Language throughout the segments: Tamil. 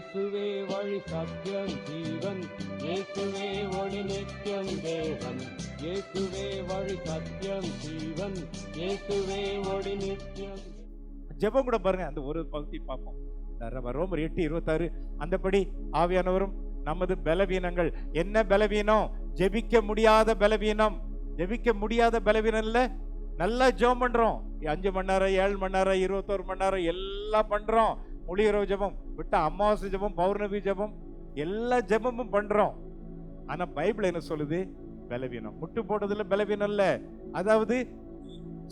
இயேசுவே வழி சத்தியம் ஜீவன். இயேசுவே ஒளி நித்தியம் தேவன். இயேசுவே வழி சத்தியம் ஜீவன். இயேசுவே ஒளி நித்தியம் ஜெபம் கூட பாருங்க அந்த ஒரு பகுதி பார்ப்போம். ரோமர் எட்டு இருபத்தாறு அந்தபடி ஆவியானவரும் நமது பலவீனங்கள். என்ன பலவீனம்? ஜெபிக்க முடியாத பலவீனம். ஜெபிக்க முடியாத பலவீனம் இல்ல நல்லா ஜெபம் பண்றோம். அஞ்சு மணி நேரம் ஏழு மணி நேரம் இருபத்தோரு மணி நேரம் எல்லாம் பண்றோம். முழியரவு ஜெபம் விட்ட அமாவாசை ஜெபம் பௌர்ணமி ஜெபம் எல்லா ஜெபமும் பண்றோம். ஆனா பைபிள் என்ன சொல்லுது? பலவீனம். முட்டு போட்டதுல பலவீனம் இல்ல. அதாவது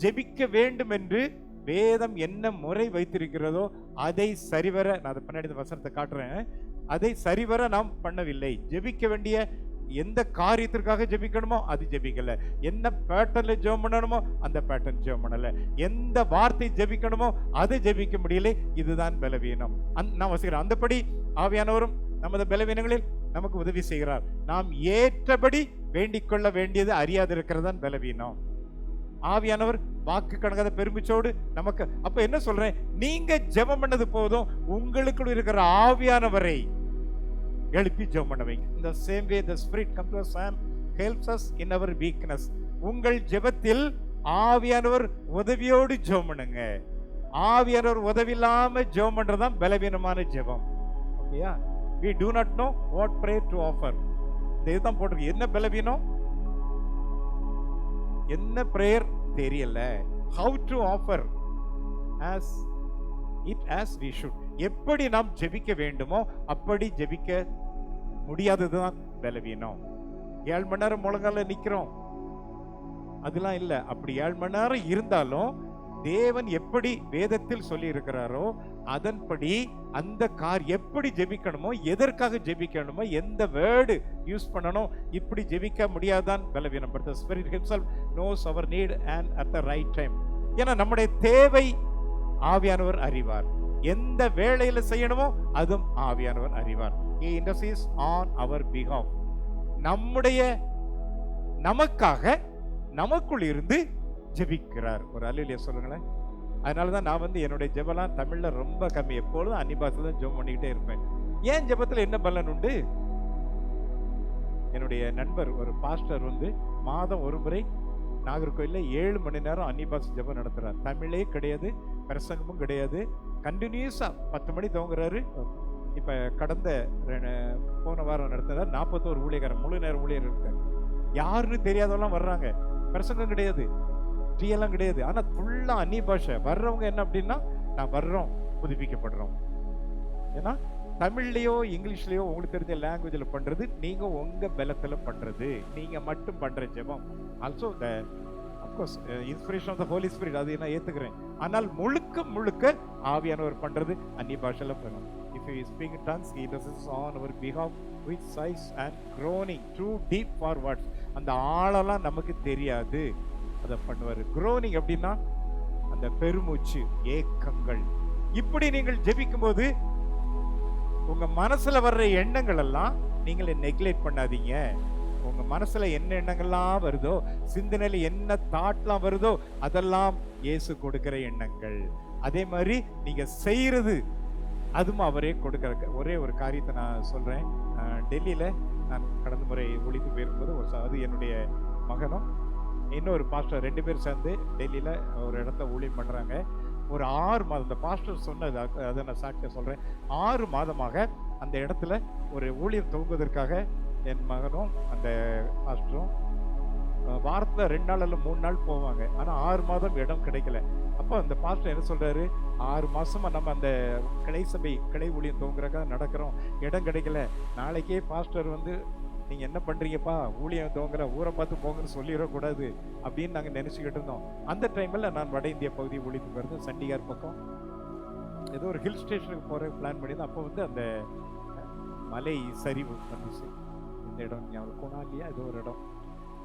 ஜெபிக்க வேண்டும் என்று வேதம் என்ன முறை வைத்திருக்கிறதோ அதை சரிவர நான் அதை பின்னாடி வசனத்தை காட்டுறேன். அதை சரிவர நாம் பண்ணவில்லை. ஜெபிக்க வேண்டிய எந்த காரியத்திற்காக ஜெபிக்கணுமோ அது ஜெபிக்கல. என்ன பேட்டர்ல ஜெபம் பண்ணணுமோ அந்த பேட்டர்ன் ஜெபம் பண்ணல எந்த வார்த்தை ஜெபிக்கணுமோ அதை ஜெபிக்க முடியல. இதுதான் பலவீனம். அந் நான் வசிக்கிறேன் அந்தபடி ஆவியானவரும் நமது பலவீனங்களில் நமக்கு உதவி செய்கிறார். நாம் ஏற்றபடி வேண்டிக் கொள்ள வேண்டியது அறியாதிருக்கிறதான் பலவீனம். ஆவியானவர் வாக்கு கணக்காத பெருமிச்சோடு நமக்கு அப்ப என்ன சொல்றேன்? நீங்க ஜெபம் பண்ணது போதும் உங்களுக்குள் இருக்கிற ஆவியானவரை எழுப்பி ஜெபம் பண்ண வைங்க. இந்த same way the spirit come to and helps us in our weakness உங்கள் ஜெபத்தில் ஆவியானவர் உதவியோடு ஜெபம் பண்ணுங்க. ஆவியானவர் உதவி இல்லாம ஜெபம் பண்றதுதான் பலவீனமான ஜெபம். ஓகேயா we do not know what pray to offer இந்த இதுதான் போட்டிருக்கு. என்ன பலவீனம்? என்ன ப்ரேயர் தெரியல. How to offer as it as we should எப்படி நாம் ஜெபிக்க வேண்டுமோ அப்படி ஜெபிக்க முடியாததுதான் பலவீனம் ஏழு மணி நேரம் முழங்கால நிற்கிறோம் அதெல்லாம் இல்லை. அப்படி ஏழு மணி நேரம் இருந்தாலும் தேவன் எப்படி வேதத்தில் சொல்லி இருக்கிறாரோ அதன்படி அந்த கார் எப்படி ஜெபிக்கணுமோ எதற்காக ஜெபிக்கணுமோ எந்த வேர்டு யூஸ் பண்ணணும் இப்படி ஜெபிக்க முடியாதான் பலவீனம் but spirit himself knows our need and at the right time ஏன்னா நம்முடைய தேவை ஆவியானவர் அறிவார். எந்த வேலையில செய்யணுமோ அதுவும் ஆவியானவர் அறிவார். He intercedes on our behalf. நம்முடைய நமக்காக நமக்குள் இருந்து ஜெபிக்கிறார். ஒரு அலுவலிய சொல்லுங்களேன். அதனால தான் நான் வந்து என்னுடைய ஜெபலாம் தமிழ்ல ரொம்ப கம்மி. எப்பொழுதும் அன்னிபாசில் தான் ஜெபம் பண்ணிக்கிட்டே இருப்பேன். ஏன் ஜெபத்துல என்ன பலன் உண்டு? என்னுடைய நண்பர் ஒரு பாஸ்டர் வந்து மாதம் ஒரு முறை நாகர்கோயிலில் ஏழு மணி நேரம் அன்னிபாஸ் ஜெபம் நடத்துகிறார் தமிழே கிடையாது பிரசங்கமும் கிடையாது. கண்டினியூஸாக பத்து மணி தோங்குறாரு இப்போ கடந்த போன வாரம் நடத்தினார் நாற்பத்தோரு ஊழியக்காரன் முழு நேரம் ஊழியர் இருக்கார். யாருன்னு தெரியாதவெல்லாம் வர்றாங்க. பிரசங்கம் கிடையாது டீ கிடையாது. ஆனால் ஃபுல்லாக அந்நிய பாஷை வர்றவங்க என்ன அப்படின்னா நான் வர்றோம் புதுப்பிக்கப்படுறோம். ஏன்னா தமிழ்லையோ இங்கிலீஷ்லையோ உங்களுக்கு தெரிஞ்ச லாங்குவேஜில் பண்ணுறது நீங்கள் உங்கள் பலத்தில் பண்ணுறது நீங்கள் மட்டும் பண்ணுற ஜெபம். Also the of course inspiration of the holy spirit அது நான் ஏற்றுக்கிறேன் ஆனால் முழுக்க முழுக்க ஆவியானவர் பண்ணுறது அந்நிய பாஷையில பண்ணணும். If you speak tons he is on our behave with size and growing through deep forward அந்த ஆழெல்லாம் நமக்கு தெரியாது. அதை பண்ணுவார். க்ரோனிங் அப்படின்னா அந்த பெருமூச்சு ஏக்கங்கள். இப்படி நீங்கள் ஜெபிக்கும் போது உங்க மனசுல வர்ற எண்ணங்கள் எல்லாம் நீங்களே நெக்லெக்ட் பண்ணாதீங்க. உங்க மனசுல என்ன எண்ணங்கள்லாம் வருதோ சிந்தனையில என்ன தாட்லாம் வருதோ அதெல்லாம் இயேசு கொடுக்கிற எண்ணங்கள். அதே மாதிரி நீங்க செய்யறது அதுவும் அவரே கொடுக்குற ஒரே ஒரு காரியத்தை நான் சொல்றேன். டெல்லியில் டெல்லியில நான் கடந்த முறை ஒழித்து போயிருக்கும்போது ஒரு அது என்னுடைய மகனும் இன்னொரு பாஸ்டர் ரெண்டு பேர் சேர்ந்து டெல்லியில் ஒரு இடத்த ஊழியம் பண்ணுறாங்க ஒரு ஆறு மாதம் அந்த பாஸ்டர் சொன்னது அதை நான் சாட்சியாக சொல்கிறேன் ஆறு மாதமாக அந்த இடத்துல ஒரு ஊழியர் துவங்குவதற்காக என் மகனும் அந்த பாஸ்டரும் வாரத்தில் ரெண்டு நாள் இல்லை மூணு நாள் போவாங்க. ஆனால் ஆறு மாதம் இடம் கிடைக்கல. அப்போ அந்த பாஸ்டர் என்ன சொல்கிறாரு ஆறு மாதமாக நம்ம அந்த கிளை சபை கிளை ஊழியம் தோங்குறக்காக நடக்கிறோம். இடம் கிடைக்கல. நாளைக்கே பாஸ்டர் வந்து நீங்க என்ன பண்றீங்கப்பா? ஊழியம் தோங்குற ஊரை பார்த்து போங்கன்னு சொல்லிடக்கூடாது அப்படின்னு நாங்க நினைச்சுக்கிட்டு இருந்தோம். அந்த டைம்ல நான் வட இந்திய பகுதி ஒழித்து வருது சண்டிகார் பக்கம் ஏதோ ஒரு ஹில் ஸ்டேஷனுக்கு போற பிளான் பண்ணியிருந்தோம் அப்போ வந்து அந்த மலை சரிவு வந்துச்சு இந்த இடம் ஞாபகம் கொனாலியா ஏதோ ஒரு இடம்.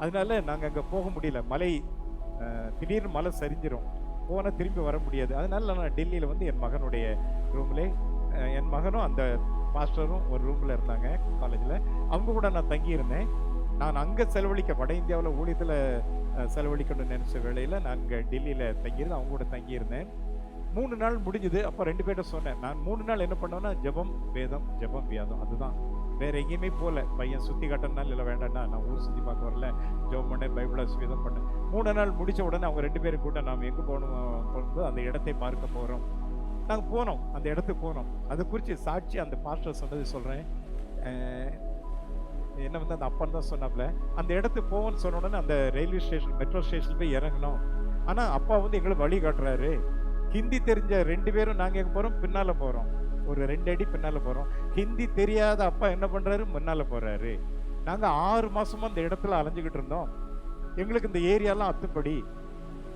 அதனால நாங்க அங்க போக முடியல. மலை திடீர்னு மலை சரிஞ்சிரும். போனால் திரும்பி வர முடியாது. அதனால நான் டெல்லியில் வந்து என் மகனுடைய ரூம்லே என் மகனும் அந்த மாஸ்டரும் ஒரு ரூமில் இருந்தாங்க காலேஜில் அவங்க கூட நான் தங்கியிருந்தேன். நான் அங்கே செலவழிக்க வட இந்தியாவில் ஊழியத்தில் செலவழிக்கணும்னு நினச்ச வேலையில் நான் அங்கே டெல்லியில் தங்கியிருந்து அவங்க கூட தங்கியிருந்தேன். மூணு நாள் முடிஞ்சுது. அப்போ ரெண்டு பேர்ட்ட சொன்னேன். நான் மூணு நாள் என்ன பண்ணேன்னா ஜெபம் வேதம் ஜெபம் வியாதம். அதுதான். வேற எங்கேயுமே போகல பையன் சுற்றி காட்டனால இல்லை வேண்டாம்னா நான் ஊர் சுற்றி பார்க்க வரல. ஜெபம் பண்ணேன் பைபிளா சுவிதம் பண்ணேன். மூணு நாள் முடித்த உடனே அவங்க ரெண்டு பேரும் கூட நாம் எங்கே போகணும் போகும்போது அந்த இடத்தை பார்க்க போகிறோம் நாங்கள் போனோம். அந்த இடத்துக்கு போனோம். அதை குறித்து சாட்சி அந்த பாஸ்டர் சொன்னது சொல்கிறேன் என்ன வந்து அந்த அப்பன் தான் சொன்னாப்ல. அந்த இடத்துக்கு போவோம்னு சொன்ன உடனே அந்த ரயில்வே ஸ்டேஷன் மெட்ரோ ஸ்டேஷன் போய் இறங்கினோம். ஆனால் அப்பா வந்து எங்களை வழி காட்டுறாரு. ஹிந்தி தெரிஞ்ச ரெண்டு பேரும் நாங்கள் எங்கே போகிறோம் பின்னால் போகிறோம் ஒரு ரெண்டு அடி பின்னால் போகிறோம் ஹிந்தி தெரியாத அப்பா என்ன பண்ணுறாரு முன்னால் போகிறாரு நாங்கள் ஆறு மாசமா அந்த இடத்துல அலைஞ்சுக்கிட்டு இருந்தோம். எங்களுக்கு இந்த ஏரியாலாம் அத்துப்படி.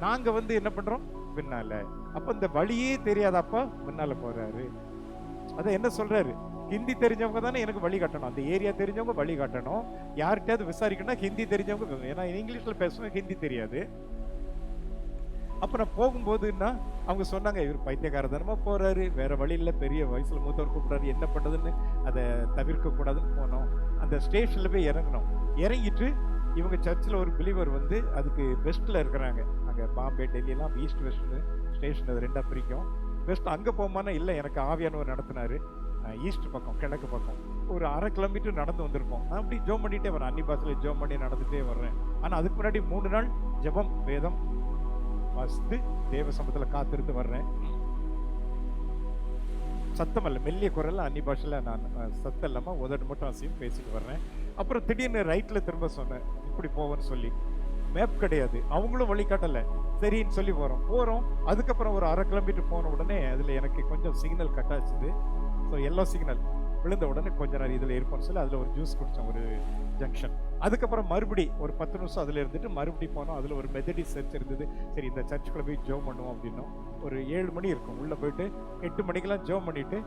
நாங்கள் வந்து என்ன பண்ணுறோம் பின்னால. அப்ப இந்த வழியே தெரியாத அப்பா முன்னால போறாரு. அத என்ன சொல்றாரு? ஹிந்தி தெரிஞ்சவங்க தானே எனக்கு வழி காட்டணும். அந்த ஏரியா தெரிஞ்சவங்க வழி காட்டணும். யார்கிட்டயாவது விசாரிக்கணும்னா ஹிந்தி தெரிஞ்சவங்க ஏன்னா இங்கிலீஷ்ல பேசுவேன் ஹிந்தி தெரியாது. அப்புறம் நான் போகும்போதுன்னா அவங்க சொன்னாங்க இவர் பைத்தியக்காரதனமா போறாரு. வேற வழி இல்ல. பெரிய வயசுல மூத்தவர் கூப்பிடுறாரு. என்ன பண்றதுன்னு அதை தவிர்க்க கூடாதுன்னு போனோம். அந்த ஸ்டேஷன்ல போய் இறங்கணும் இறங்கிட்டு இவங்க சர்ச்சில் ஒரு பிலீவர் வந்து அதுக்கு பெஸ்ட்டில் இருக்கிறாங்க. அங்க பாம்பே டெல்லியெல்லாம் ஈஸ்ட் வெஸ்ட்னு ஸ்டேஷன் அது ரெண்டாக பிரிக்கும். வெஸ்ட் அங்க போமானா இல்லை எனக்கு ஆவியானவர் நடத்தினாரு. ஈஸ்ட் பக்கம் கிழக்கு பக்கம். ஒரு அரை கிலோமீட்டர் நடந்து வந்திருப்போம் நான் அப்படி ஜோம் பண்ணிட்டே வரேன். அன்னி பாஸில் ஜோம் பண்ணி நடந்துட்டே வர்றேன். ஆனால் அதுக்கு முன்னாடி மூணு நாள் ஜெபம் வேதம் வாசித்து தேவ சமத்துல காத்திருந்து வர்றேன். சத்தம் அல்ல மெல்லிய குரலில் அன்னி பாஷையில நான் சத்தம் இல்லாமல் உதடு மட்டும் அசையும் பேசிட்டு வர்றேன். அப்புறம் திடீர்னு ரைட்டில் திரும்ப சொன்னேன் இப்படி போவேன்னு சொல்லி. மேப் கிடையாது. அவங்களும் வழிகாட்டலை சரின்னு சொல்லி போகிறோம் போகிறோம் அதுக்கப்புறம் ஒரு அரை கிலோமீட்டர் போன உடனே அதில் எனக்கு கொஞ்சம் சிக்னல் கட் ஆச்சுது. ஸோ எல்லோ சிக்னல் விழுந்த உடனே கொஞ்ச நேரம் இதில் இருப்போம்னு சொல்லி அதில் ஒரு ஜூஸ் குடித்தோம் ஒரு ஜங்ஷன் அதுக்கப்புறம் மறுபடி ஒரு பத்து நிமிஷம் அதில் இருந்துட்டு மறுபடி போனோம். அதில் ஒரு மெத்தடிஸ் சர்ச் இருந்தது. சரி இந்த சர்ச்சுக்குள்ளே போய் ஜோம் பண்ணுவோம் அப்படின்னோம். ஒரு ஏழு மணி இருக்கும். உள்ளே போயிட்டு எட்டு மணிக்கெல்லாம் ஜோம் பண்ணிவிட்டு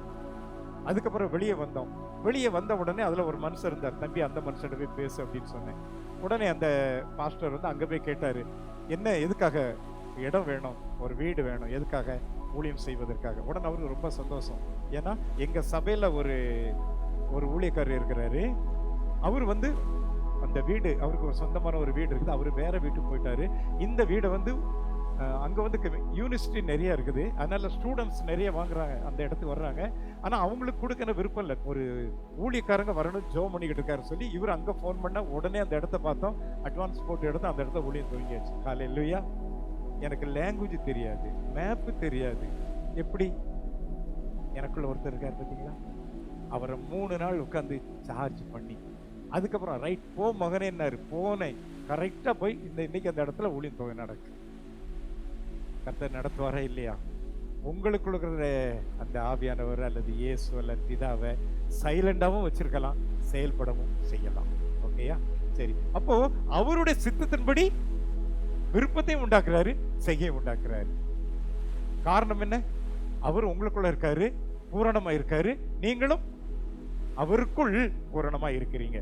அதுக்கப்புறம் வெளியே வந்தோம். வெளியே வந்த உடனே அதில் ஒரு மனுஷன் இருந்தார். தம்பி அந்த மனுஷன்கிட்ட போய் பேசு அப்படின்னு சொன்னேன். உடனே அந்த பாஸ்டர் வந்து அங்கே போய் கேட்டார் என்ன எதுக்காக இடம் வேணும்? ஒரு வீடு வேணும். எதுக்காக ஊழியம் செய்வதற்காக? உடனே அவருக்கு ரொம்ப சந்தோஷம். ஏன்னா எங்கள் சபையில் ஒரு ஒரு ஊழியக்காரர் இருக்கிறாரு. அவர் வந்து அந்த வீடு அவருக்கு ஒரு சொந்தமான ஒரு வீடு இருக்குது. அவர் வேற வீட்டுக்கு போயிட்டாரு. இந்த வீடை வந்து அங்கே வந்து யூனிவர்சிட்டி நிறைய இருக்குது. அதனால ஸ்டூடெண்ட்ஸ் நிறைய வாங்குறாங்க அந்த இடத்துக்கு வர்றாங்க. ஆனால் அவங்களுக்கு கொடுக்கற விருப்பம் இல்லை. ஒரு ஊழியக்காரங்க வரணும் ஜோ பண்ணிக்கிட்டு இருக்காரு சொல்லி இவர் அங்கே ஃபோன் பண்ணால் உடனே அந்த இடத்த பார்த்தோம். அட்வான்ஸ் போட்டு எடுத்து அந்த இடத்த ஊழியம் துவங்கியாச்சு. காலை இல்லையா எனக்கு லாங்குவேஜ் தெரியாது மேப்பு தெரியாது. எப்படி? எனக்குள்ள ஒருத்தர் இருக்கார் பார்த்தீங்களா? அவரை மூணு நாள் உட்காந்து சார்ஜ் பண்ணி. அதுக்கப்புறம் ரைட் போ மகனே என்னாரு போனேன். கரெக்டாக போய் இந்த இன்னைக்கு அந்த இடத்துல ஊழியம் தொகை நடக்கு கர்த்தர் நடத்துவாரா இல்லையா? உங்களுக்குள்ள இருக்கிற அந்த ஆவியானவர் அல்லது இயேசு அல்லது பிதாவை சைலண்டாகவும் வச்சிருக்கலாம் செயல்படவும் செய்யலாம். ஓகேயா? சரி. அப்போ அவருடைய சித்தத்தின்படி விருப்பத்தையும் உண்டாக்குறாரு செய்ய உண்டாக்குறாரு. காரணம் என்ன? அவர் உங்களுக்குள்ள இருக்காரு பூரணமா இருக்காரு நீங்களும் அவருக்குள் பூரணமா இருக்கிறீங்க